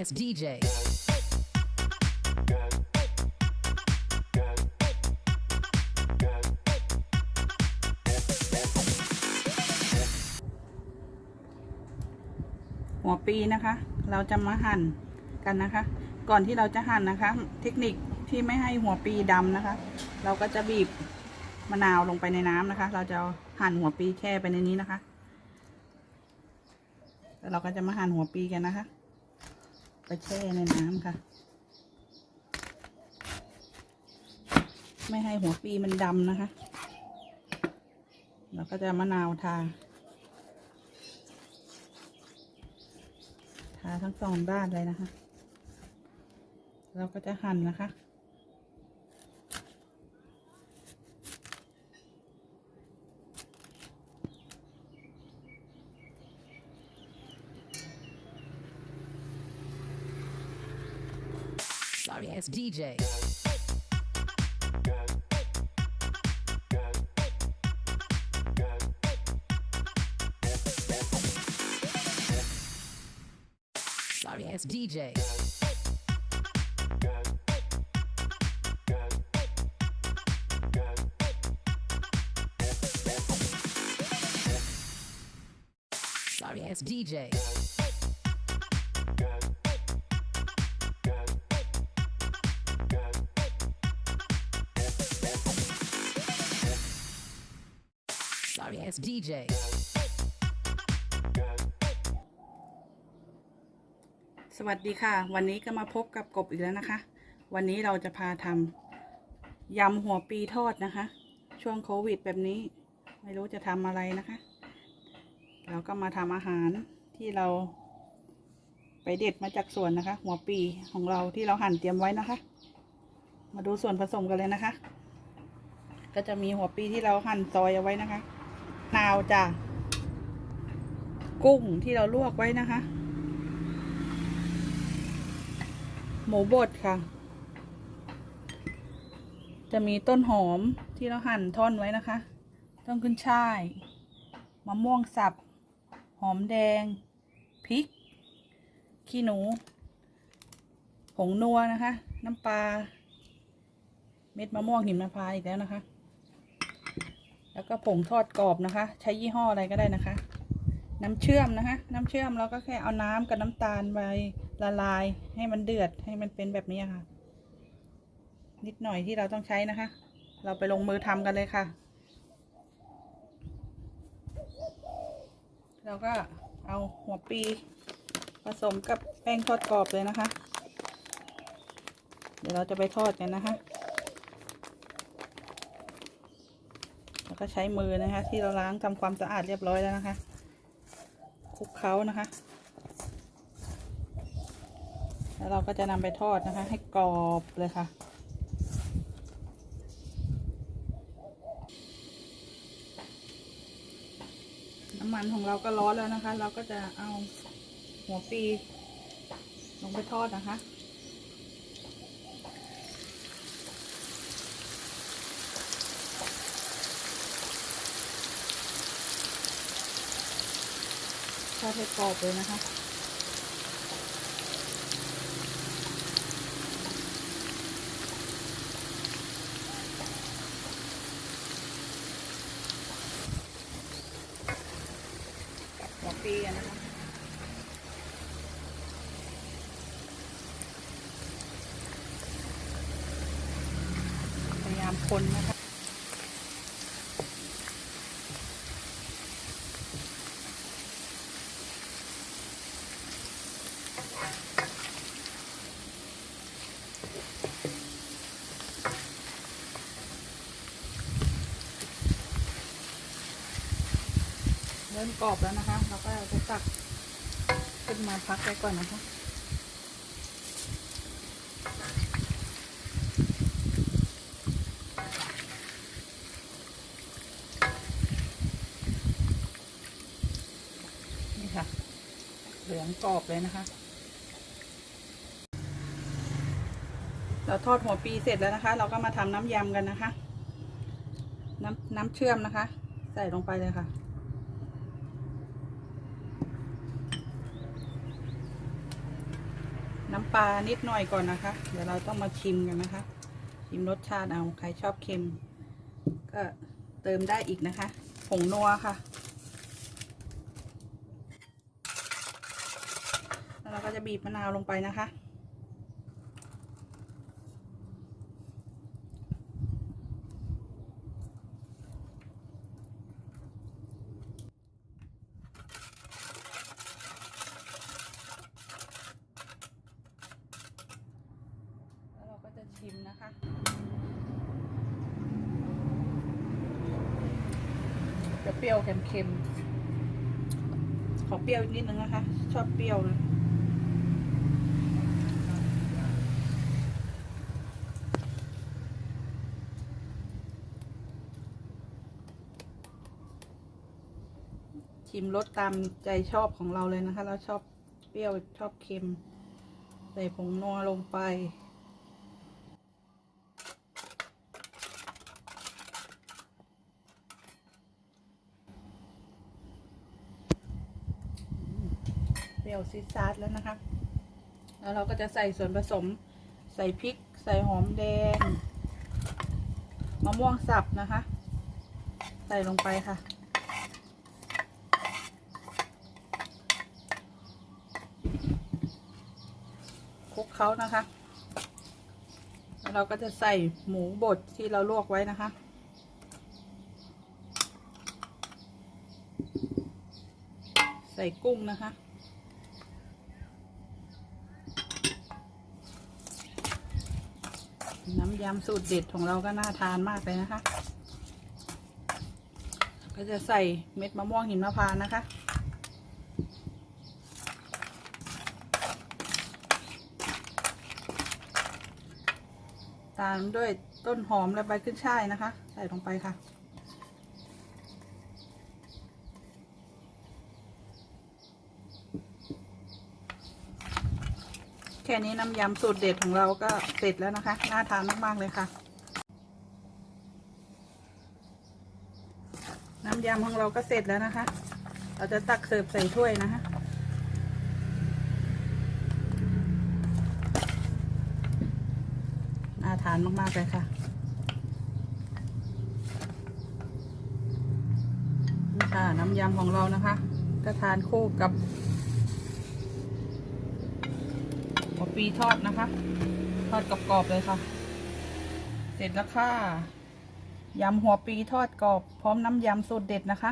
as DJ. หัวปีนะคะ เราจะมาหั่นกันนะคะ ก่อนที่เราจะหั่นนะคะ เทคนิคที่ไม่ให้หัวปีดำนะคะ เราก็จะบีบมะนาวลงไปในน้ำนะคะ เราจะหั่นหัวปีแช่ไปในนี้นะคะแล้วเราก็จะมาหั่นหัวปีกันนะคะ ไปแช่ในน้ำค่ะ ไม่ให้หัวปีมันดำนะคะ เราก็จะมะนาวทา ทาทั้งสองด้านเลยนะคะ เราก็จะหั่นนะคะ It's DJ. Sorry, it's DJ. Sorry, it's DJ. Sorry as DJ. สวัสดีค่ะ วันนี้ก็มาพบกับกบอีกแล้วนะคะ วันนี้เราจะพาทำยำหัวปีทอดนะคะ ช่วงโควิดแบบนี้ ไม่รู้จะทำอะไรนะคะ เราก็มาทำอาหารที่เรา ไปเด็ดมาจากสวนนะคะ หัวปีของเราที่เราหั่นเตรียมไว้นะคะ มาดูส่วนผสมกันเลยนะคะ ก็จะมีหัวปีที่เราหั่นซอยเอาไว้นะคะ นาวจ้ะ กุ้งที่เราลวกไว้นะคะ หมูบดค่ะ จะมีต้นหอมที่เราหั่นท่อนไว้นะคะ ต้นขึ้นช่าย มะม่วงสับ หอมแดง พริก ขี้หนู ผงนัวนะคะ น้ำปลา เม็ดมะม่วงหิมพานต์อีกแล้วนะคะ แล้วก็ผงทอดกรอบนะคะ ใช้ยี่ห้ออะไรก็ได้นะคะ น้ำเชื่อมนะคะ น้ำเชื่อมเราก็แค่เอาน้ำกับน้ำตาลไปละลาย ให้มันเดือดให้มันเป็นแบบนี้ค่ะ นิดหน่อยที่เราต้องใช้นะคะ เราไปลงมือทำกันเลยค่ะ เราก็เอาหัวปีผสมกับแป้งทอดกรอบเลยนะคะ เดี๋ยวเราจะไปทอดกันนะคะ แล้ว ก็ใช้มือนะคะ ที่เราล้างทำความสะอาดเรียบร้อยแล้วนะคะคลุกเคล้านะคะ แล้วเราก็จะนำไปทอดนะคะ ให้กรอบเลยค่ะ น้ำมันของเราก็ร้อนแล้วนะคะ เราก็จะเอาหัวปีลงไปทอดนะคะ ทอดให้กรอบเลยนะคะหัวปีนะคะพยายามคนนะคะ เริ่มกรอบแล้วนะคะ เราก็จะตักขึ้นมาพักไว้ก่อนนะคะนี่ค่ะ เหลืองกรอบเลยนะคะ เราทอดหัวปีเสร็จแล้วนะคะ เราก็มาทำน้ำยำกันนะคะ น้ำน้ำเชื่อมนะคะ ใส่ลงไปเลยค่ะ น้ำปลานิดหน่อยก่อนนะคะ เดี๋ยวเราต้องมาชิมกันนะคะ ชิมรสชาติเอาใครชอบเค็ม ก็เติมได้อีกนะคะ ผงนัวค่ะแล้วเราก็จะบีบมะนาวลงไปนะคะ แล้วเราก็จะชิมนะคะ จะเปรี้ยวเค็มๆ ขอเปรี้ยวนิดนึงนะคะ ชอบเปรี้ยวเลยชิมรสตามใจชอบของเราเลยนะคะ เราชอบเปรี้ยวชอบเค็ม ใส่ผงนัวลงไป รี้ยวซีดซาดแล้วนะคะ แล้วเราก็จะใส่ส่วนผสม ใส่พริก ใส่หอมแดง มะม่วงสับนะคะ ใส่ลงไปค่ะ คลุกเขานะคะ แล้วเราก็จะใส่หมูบดที่เราลวกไว้นะคะใส่กุ้งนะคะ น้ำ ยำสูตรเด็ดของเราก็น่าทานมากเลยนะคะ ก็จะใส่เม็ดมะม่วงหินมะพร้าวนะคะ ตามด้วยต้นหอมและใบขึ้นช่ายนะคะ ใส่ลงไปค่ะ ค่นี้น้ำยำสูตรเด็ดของเราก็เสร็จแล้วนะคะ น่าทานมาก ๆ เลยค่ะ น้ำยำของเราก็เสร็จแล้วนะคะ เราจะตักเสิร์ฟใส่ถ้วยนะคะน่าทานมาก ๆ เลยค่ะนี่ค่ะ น้ำยำของเรานะคะ ก็ทานคู่กับ หัวปีทอดนะคะ ทอดกรอบๆเลยค่ะ เสร็จแล้วค่ะยำหัวปีทอดกรอบ พร้อมน้ำยำสูตรเด็ดนะคะ